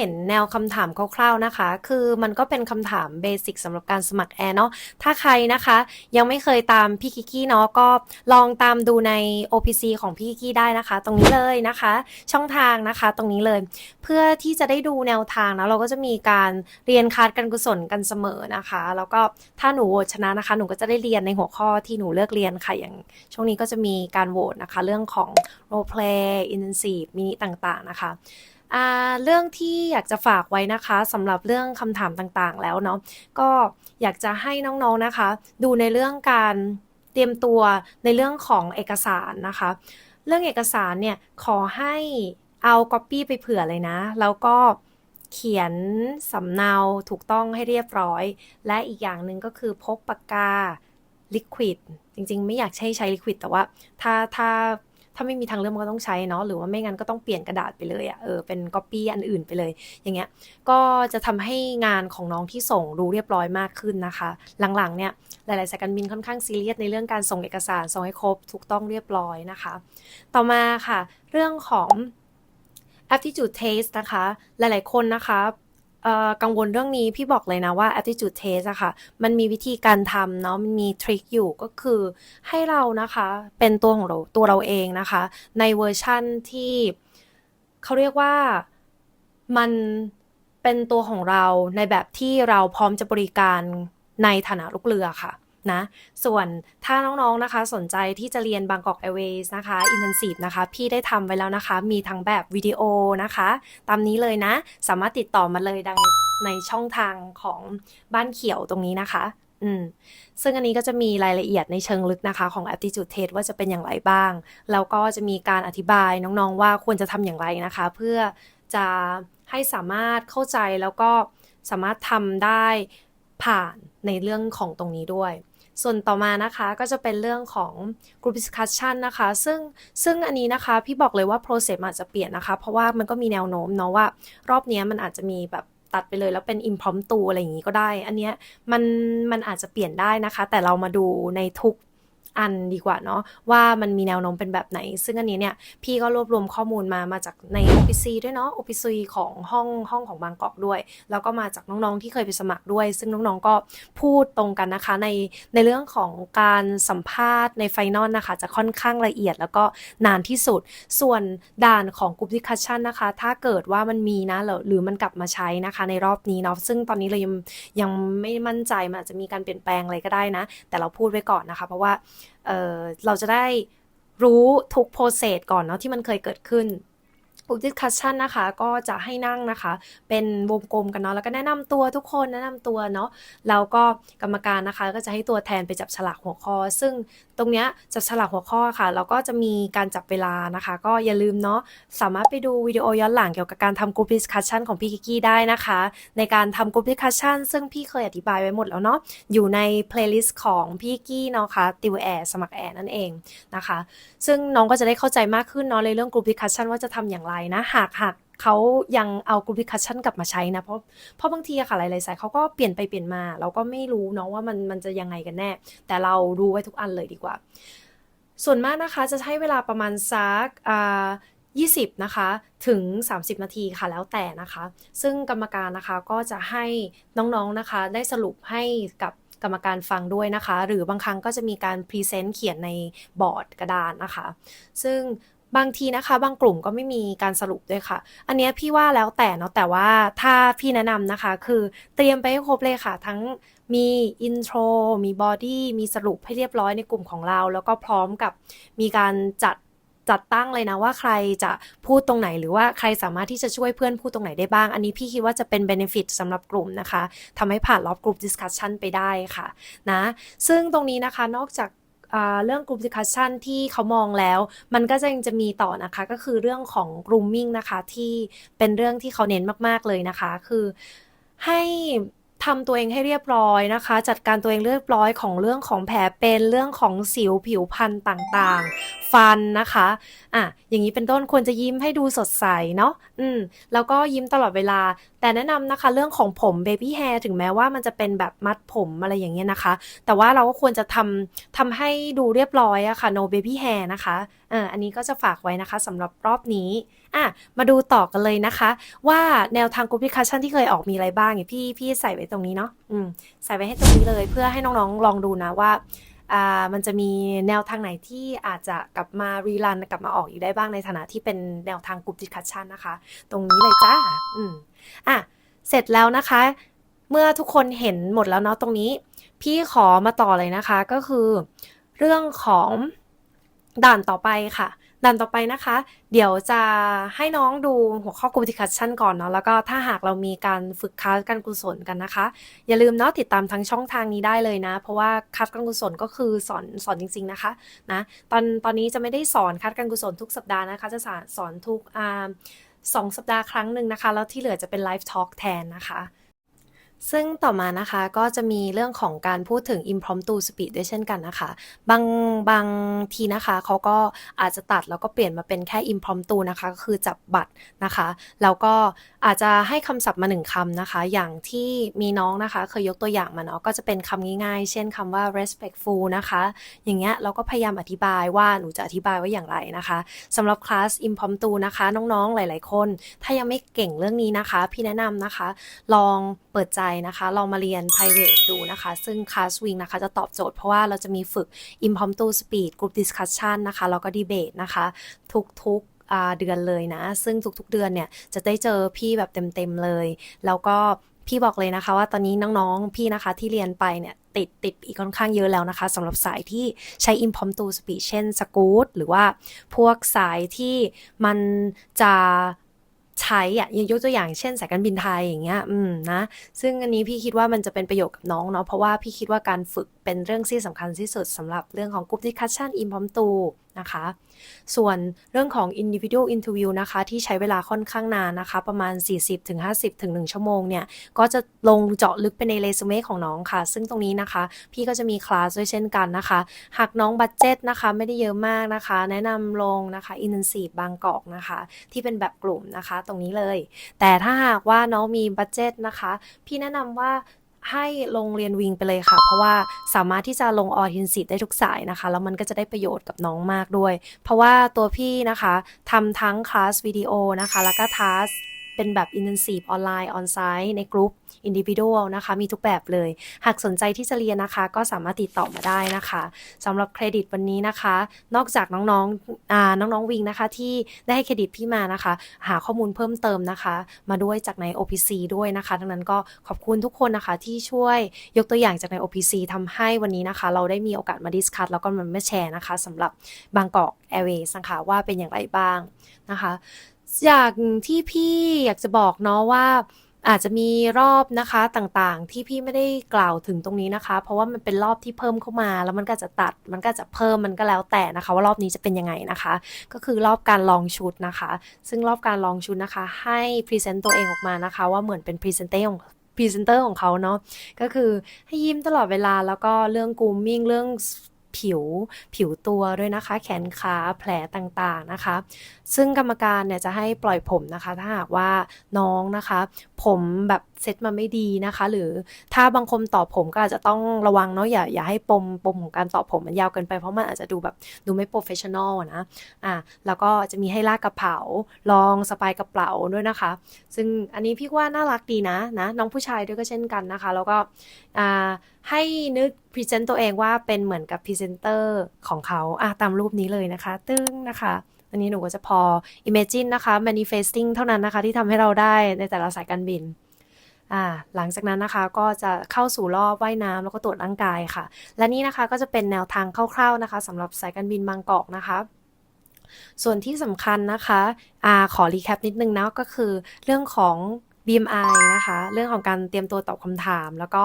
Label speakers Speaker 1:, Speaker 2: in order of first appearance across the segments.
Speaker 1: ห็นแนวคำถามคร่าวๆนะคะ คือมันก็เป็นคำถามเบสิกสำหรับการสมัครแอร์เนาะ ถ้าใครนะคะ ยังไม่เคยตามพี่กิกกี้เนาะก็ลองตามดูใน OPC ของพี่กิกกี้ได้นะคะ ตรงนี้เลยนะคะ ช่องทางนะคะ ตรงนี้เลย เพื่อที่จะได้ดูแนวทางนะเราก็จะมีการเรียนคลาสการกุศลกันเสมอนะคะ แล้วก็ถ้าหนูโหวตชนะนะคะ หนูก็จะได้เรียนในหัวข้อที่หนูเลือกเรียนค่ะอย่างช่วงนี้ก็จะมีการโหวตนะคะ เรื่องของ role play intensive มินิต่างๆนะคะ อ่าเรื่องที่อยากจะฝากไว้นะคะสำหรับเรื่องคำถามต่างๆ แล้วเนาะก็อยากจะให้น้องๆนะคะ ดูในเรื่องการเตรียมตัวในเรื่องของเอกสารนะคะ เรื่องเอกสารเนี่ยขอให้เอาก๊อปปี้ไปเผื่อเลยนะ แล้วก็เขียนสำเนาถูกต้องให้เรียบร้อย และอีกอย่างหนึ่งก็คือพกปากกาลิควิดจริงๆ ไม่อยากให้ใช้ลิควิดแต่ว่าถ้าถ้า ถ้าไม่มีทางเลือกมันก็ต้องใช้เนาะหรือว่าไม่งั้นก็ต้องเปลี่ยนกระดาษไปเลยอะ่ะเออเป็นก๊อปปี้อันอื่นไปเลย อย่างเงี้ยก็จะทำให้งานของน้องที่ส่งดูเรียบร้อยมากขึ้นนะคะ หลังๆเนี่ยหลายๆสายการบินค่อนข้างซีเรียสในเรื่องการส่งเอกสารส่งให้ครบถูกต้องเรียบร้อยนะคะ ต่อมาค่ะ เรื่องของ aptitude test นะคะ หลายๆคนนะคะ กังวลเรื่องนี้พี่บอกเลยนะว่า attitude test อะค่ะ มันมีวิธีการทำเนาะมันมีทริคอยู่ก็คือให้เรานะคะ เป็นตัวของเราตัวเราเองนะคะ ในเวอร์ชั่นที่เขาเรียกว่ามันเป็นตัวของเราในแบบที่เราพร้อมจะบริการในฐานะลูกเรือค่ะ นะ ส่วนถ้าน้องๆนะคะสนใจที่จะเรียนบางกอก Airways นะคะ Intensive นะคะ พี่ได้ทำไว้แล้วนะคะ มีทั้งแบบวิดีโอนะคะ ตามนี้เลยนะ สามารถติดต่อมาเลยดังในช่องทางของบ้านเขียวตรงนี้นะคะอืมซึ่งอันนี้ก็จะมีรายละเอียดในเชิงลึกนะคะ ของ aptitude test ว่าจะเป็นอย่างไรบ้าง แล้วก็จะมีการอธิบายน้องๆว่าควรจะทำอย่างไรนะคะ เพื่อจะให้สามารถเข้าใจแล้วก็สามารถทำได้ผ่านในเรื่องของตรงนี้ด้วย ส่วนต่อมานะคะก็จะเป็นเรื่องของ group discussion นะคะ ซึ่งซึ่งอันนี้นะคะพี่บอกเลยว่า process อาจจะเปลี่ยนนะคะ เพราะว่ามันก็มีแนวโน้มเนาะว่า รอบนี้มันอาจจะมีแบบตัดไปเลยแล้วเป็น impromptu อะไรอย่างนี้ก็ได้ อันเนี้ยมันมันอาจจะเปลี่ยนได้นะคะ แต่เรามาดูในทุก อันดีกว่าเนาะว่ามันมีแนวโน้มเป็นแบบไหน ซึ่งอันนี้เนี่ยพี่ก็รวบรวมข้อมูลมามาจากใน OPC ด้วยเนาะ OPC ของห้องห้องของบางกอกด้วย แล้วก็มาจากน้องๆที่เคยไปสมัครด้วย ซึ่งน้องๆก็พูดตรงกันนะคะ ในในเรื่องของการสัมภาษณ์ในไฟนอลนะคะ จะค่อนข้างละเอียดแล้วก็นานที่สุด ส่วนด่านของกลุ่มดิคัชชันนะคะ ถ้าเกิดว่ามันมีนะหรือหรือมันกลับมาใช้นะคะในรอบนี้เนาะซึ่งตอนนี้เรายังยังไม่มั่นใจมันอาจจะมีการเปลี่ยนแปลงอะไรก็ได้นะ แต่เราพูดไว้ก่อนนะคะ เพราะว่า เเราจะได้รู้ทุกโปรเซสก่อนเนาะที่มันเคยเกิดขึ้น กลุ่มดิสคัชชันนะคะ ก็จะให้นั่งนะคะ เป็นวงกลมกันเนาะแล้วก็แนะนำตัวทุกคนแนะนำตัวเนาะแล้วก็กรรมการนะคะ ก็จะให้ตัวแทนไปจับฉลากหัวข้อ ซึ่งตรงเนี้ยจับฉลากหัวข้อค่ะเราก็จะมีการจับเวลานะคะ ก็อย่าลืมเนาะสามารถไปดูวิดีโอย้อนหลังเกี่ยวกับการทำกลุ่มดิสคัชชันของพี่กิกกี้ได้นะคะ ในการทำกลุ่มดิสคัชชันซึ่งพี่เคยอธิบายไว้หมดแล้วเนาะอยู่ในเพลย์ลิสต์ของพี่กี้เนาะคะติวแอร์สมัครแอร์นั่นเองนะคะ ซึ่งน้องก็จะได้เข้าใจมากขึ้นเนาะในเรื่องกลุ่มดิสคัชชันว่าจะทำอย่างไรนะหากหากเขายังเอากลุ่มดิคัชชั่นกลับมาใช้นะเพราะเพราะบางทีอะค่ะหลายๆสายเขาก็เปลี่ยนไปเปลี่ยนมา เราก็ไม่รู้เนาะว่ามันมันจะยังไงกันแน่ แต่เราดูไว้ทุกอันเลยดีกว่า ส่วนมากนะคะจะใช้เวลาประมาณสักอ่า20 นะคะ ถึง 30 นาทีค่ะแล้วแต่นะคะ ซึ่งกรรมการนะคะก็จะให้น้องๆนะคะ ได้สรุปให้กับกรรมการฟังด้วยนะคะ หรือบางครั้งก็จะมีการพรีเซนต์เขียนในบอร์ดกระดานนะคะ ซึ่ง บางทีนะคะ บางกลุ่มก็ไม่มีการสรุปด้วยค่ะ อันนี้พี่ว่าแล้วแต่เนาะแต่ว่าถ้าพี่แนะนำนะคะ คือเตรียมไปให้ครบเลยค่ะ ทั้งมีอินโทรมีบอดี้มีสรุปให้เรียบร้อยในกลุ่มของเรา แล้วก็พร้อมกับมีการจัดจัดตั้งเลยนะว่าใครจะพูดตรงไหนหรือว่าใครสามารถที่จะช่วยเพื่อนพูดตรงไหนได้บ้าง อันนี้พี่คิดว่าจะเป็น benefit สำหรับกลุ่มนะคะทำให้ผ่านรอบกลุ่ม discussion ไปได้ค่ะนะ ซึ่งตรงนี้นะคะนอกจาก เรื่อง group discussion ที่เขามองแล้ว มันก็จะยังจะมีต่อนะคะ ก็คือเรื่องของ grooming นะคะ ที่เป็นเรื่องที่เขาเน้นมาก ๆ เลยนะคะ คือให้ ทำตัวเองให้เรียบร้อยนะคะ จัดการตัวเองเรียบร้อยของเรื่องของแผลเป็นเรื่องของสิวผิวพรรณต่างๆ ฟันนะคะอะอย่างนี้เป็นต้นควรจะยิ้มให้ดูสดใสเนาะอืมแล้วก็ยิ้มตลอดเวลา แต่แนะนำนะคะ เรื่องของผม baby hair ถึงแม้ว่ามันจะเป็นแบบมัดผมอะไรอย่างเงี้ยนะคะ แต่ว่าเราก็ควรจะทำทำให้ดูเรียบร้อยอะค่ะ no baby hair นะคะเอออันนี้ก็จะฝากไว้นะคะสำหรับรอบนี้ อะมาดูต่อกันเลยนะคะ ว่าแนวทาง group discussion ที่เคยออกมีอะไรบ้างอย่างพี่พี่ใส่ไว้ตรงนี้เนาะอืมใส่ไว้ให้ตรงนี้เลย เพื่อให้น้องๆลองดูนะว่าอ่ามันจะมีแนวทางไหนที่อาจจะกลับมารีรันกลับมาออกอีกได้บ้างในฐานะที่เป็นแนวทาง group discussion นะคะ ตรงนี้เลยจ้าอืมอะเสร็จแล้วนะคะ เมื่อทุกคนเห็นหมดแล้วเนาะตรงนี้ พี่ขอมาต่อเลยนะคะก็คือ เรื่องของด่านต่อไปค่ะ ด่านต่อไปนะคะ เดี๋ยวจะให้น้องดูหัวข้อกลุ่มดิคัชชั่นก่อนเนาะแล้วก็ถ้าหากเรามีการฝึกคลาสการกุศลกันนะคะ อย่าลืมเนาะติดตามทั้งช่องทางนี้ได้เลยนะ เพราะว่าคลาสการกุศลก็คือสอนสอนจริง ๆนะคะนะตอนตอนนี้จะไม่ได้สอนคลาสการกุศลทุกสัปดาห์นะคะ จะสอนสอนทุกอ่าสองสัปดาห์ครั้งหนึ่งนะคะ แล้วที่เหลือจะเป็นไลฟ์ทอล์กแทนนะคะ ซึ่งต่อมานะคะก็จะมีเรื่องของการพูดถึง impromptu speech ด้วยเช่นกันนะคะ บางบางทีนะคะเขาก็อาจจะตัดแล้วก็เปลี่ยนมาเป็นแค่ impromptu นะคะ ก็คือจับบัตรนะคะ แล้วก็อาจจะให้คำศัพท์มาหนึ่งคำนะคะ อย่างที่มีน้องนะคะ เคยยกตัวอย่างมาเนาะก็จะเป็นคำง่ายๆ เช่นคำว่า respectful นะคะ อย่างเงี้ยเราก็พยายามอธิบายว่าหนูจะอธิบายว่าอย่างไรนะคะสำหรับคลาส impromptu นะคะ น้องๆหลาย ๆ คน ถ้ายังไม่เก่งเรื่องนี้นะคะ พี่แนะนำนะคะ ลองเปิดใจนะคะ ลองมาเรียน private ดูนะคะ ซึ่ง class wing นะคะจะตอบโจทย์เพราะว่าเราจะมีฝึก impromptu speech group discussion นะคะ แล้วก็ debate นะคะ ทุกๆเดือนเลยนะ ซึ่งทุกๆเดือนเนี่ยจะได้เจอพี่แบบเต็มๆเลย แล้วก็พี่บอกเลยนะคะว่าตอนนี้น้องๆ พี่นะคะที่เรียนไปเนี่ยติดติดอีกค่อนข้างเยอะแล้วนะคะสำหรับสายที่ใช้ impromptu speech เช่น scoot หรือว่าพวกสายที่มันจะ ใช้อะยังยกตัวอย่างเช่นสายการบินไทยอย่างเงี้ยอืมนะซึ่งอันนี้พี่คิดว่ามันจะเป็นประโยชน์กับน้องเนาะเพราะว่าพี่คิดว่าการฝึกเป็นเรื่องที่สำคัญที่สุดสำหรับเรื่องของ group discussion impromptu นะคะ ส่วนเรื่องของ individual interview นะคะ ที่ใช้เวลาค่อนข้างนานนะคะ ประมาณ 40-50ถึง1ชั่วโมงเนี่ย ก็จะลงเจาะลึกไปในเรซูเม่ของน้องค่ะ ซึ่งตรงนี้นะคะ พี่ก็จะมีคลาสด้วยเช่นกันนะคะ หากน้องบัตเจ็ตนะคะ ไม่ได้เยอะมากนะคะ แนะนำลงนะคะ intensive บางกอกนะคะ ที่เป็นแบบกลุ่มนะคะ ตรงนี้เลย แต่ถ้าหากว่าน้องมีบัตเจ็ตนะคะ พี่แนะนำว่า ให้ลงเรียนวิงไปเลยค่ะ เพราะว่าสามารถที่จะลงออทินสิตได้ทุกสายนะคะ แล้วมันก็จะได้ประโยชน์กับน้องมากด้วย เพราะว่าตัวพี่นะคะทำทั้งคลาสวิดีโอนะคะ แล้วก็ทัส เป็นแบบ intensive ออนไลน์ออนไซต์ในกลุ่ม individual นะคะ มีทุกแบบเลย หากสนใจที่จะเรียนนะคะ ก็สามารถติดต่อมาได้นะคะสำหรับเครดิตวันนี้นะคะ นอกจากน้องๆอ่าน้องๆวิงนะคะ ที่ได้ให้เครดิตพี่มานะคะ หาข้อมูลเพิ่มเติมนะคะ มาด้วยจากใน OPC ด้วยนะคะดังนั้นก็ขอบคุณทุกคนนะคะที่ช่วยยกตัวอย่างจากใน OPC ทำให้วันนี้นะคะ เราได้มีโอกาสมาดิสคัทแล้วก็มาแชร์นะคะสำหรับบางกอก Airways นะคะว่าเป็นอย่างไรบ้างนะคะ อย่างที่พี่อยากจะบอกเนาะว่า อาจจะมีรอบนะคะต่างๆ ที่พี่ไม่ได้กล่าวถึงตรงนี้นะคะ เพราะว่ามันเป็นรอบที่เพิ่มเข้ามา แล้วมันก็จะตัดมันก็จะเพิ่มมันก็แล้วแต่นะคะ ว่ารอบนี้จะเป็นยังไงนะคะ ก็คือรอบการลองชุดนะคะ ซึ่งรอบการลองชุดนะคะ ให้พรีเซนต์ตัวเองออกมานะคะ ว่าเหมือนเป็นพรีเซนเตอร์ของพรีเซนเตอร์ของเขาเนาะก็คือให้ยิ้มตลอดเวลาแล้วก็เรื่องกูมมิ่งเรื่อง ผิวผิวตัวด้วยนะคะ แขนขาแผลต่างๆนะคะ ซึ่งกรรมการเนี่ยจะให้ปล่อยผมนะคะ ถ้าหากว่าน้องนะคะ ผมแบบเซ็ตมาไม่ดีนะคะ หรือถ้าบางคนต่อผมก็อาจจะต้องระวังเนาะอย่าอย่าให้ปมปมของการต่อผมมันยาวเกินไปเพราะมันอาจจะดูแบบดูไม่โปรเฟชชั่นอลนะอะแล้วก็จะมีให้ลากกระเป๋าลองสปายกระเป๋าด้วยนะคะ ซึ่งอันนี้พี่ว่าน่ารักดีนะนะน้องผู้ชายด้วยก็เช่นกันนะคะ แล้วก็อ่าให้นึกพรีเซนต์ตัวเองว่าเป็นเหมือนกับพรีเซนเตอร์ของเขาอะตามรูปนี้เลยนะคะ ตึ้งนะคะอันนี้หนูก็จะพอ imagine นะคะ manifesting เท่านั้นนะคะที่ทำให้เราได้ในแต่ละสายการบินอ่าหลังจากนั้นนะคะก็จะเข้าสู่รอบว่ายน้ำแล้วก็ตรวจร่างกายค่ะ และนี่นะคะก็จะเป็นแนวทางคร่าวๆนะคะสำหรับสายการบินบางกอกนะคะส่วนที่สำคัญนะคะอาขอรีแคปนิดนึงนะก็คือเรื่องของ BMI นะคะ เรื่องของการเตรียมตัวตอบคำถาม แล้วก็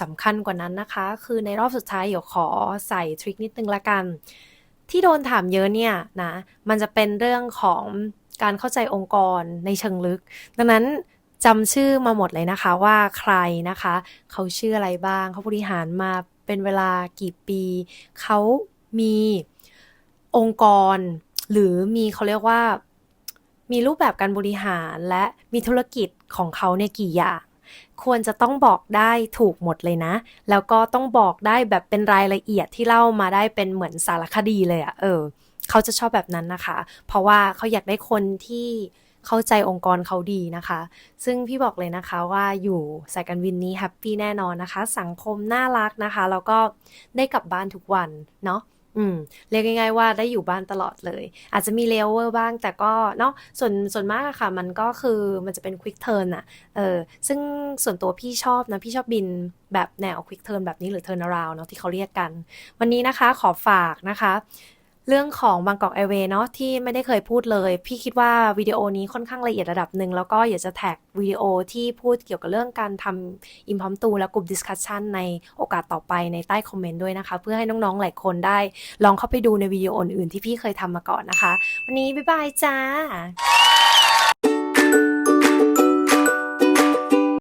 Speaker 1: สำคัญกว่านั้นนะคะ คือในรอบสุดท้ายเดี๋ยวขอใส่ทริคนิดนึงละกัน ที่โดนถามเยอะเนี่ยนะมันจะเป็นเรื่องของการเข้าใจองค์กรในเชิงลึก ดังนั้นจำชื่อมาหมดเลยนะคะว่าใครนะคะ เขาชื่ออะไรบ้าง เขาบริหารมาเป็นเวลากี่ปี เขามีองค์กร หรือมีเขาเรียกว่ามีรูปแบบการบริหารและมีธุรกิจของเขาเนี่ยกี่อย่าง ควรจะต้องบอกได้ถูกหมดเลยนะ แล้วก็ต้องบอกได้แบบเป็นรายละเอียดที่เล่ามาได้เป็นเหมือนสารคดีเลยอะเออ เขาจะชอบแบบนั้นนะคะ เพราะว่าเขาอยากได้คนที่เข้าใจองค์กรเขาดีนะคะ ซึ่งพี่บอกเลยนะคะว่าอยู่สายการบินนี้แฮปปี้แน่นอนนะคะ สังคมน่ารักนะคะ แล้วก็ได้กลับบ้านทุกวันเนาะ อืม เรียกง่ายๆว่าได้อยู่บ้านตลอดเลย อาจจะมีเลเวอร์บ้างแต่ก็เนาะส่วนส่วนมากอะค่ะ มันก็คือมันจะเป็นควิกเทิร์นอะเออซึ่งส่วนตัวพี่ชอบนะพี่ชอบบินแบบแนวควิกเทิร์นแบบนี้หรือเทิร์นาราวเนาะที่เขาเรียกกัน วันนี้นะคะขอฝากนะคะ เรื่องของบางกอกแอร์เวย์เนาะที่ไม่ได้เคยพูดเลย พี่คิดว่าวิดีโอนี้ค่อนข้างละเอียดระดับหนึ่ง แล้วก็อยากจะแท็กวิดีโอที่พูดเกี่ยวกับเรื่องการทำอิมพอมตูและกลุ่มดิสคัชชันในโอกาสต่อไปในใต้คอมเมนต์ด้วยนะคะ เพื่อให้น้องๆ หลายคนได้ลองเข้าไปดูในวิดีโออื่นๆที่พี่เคยทำมาก่อนนะคะ วันนี้บ๊ายบายจ้า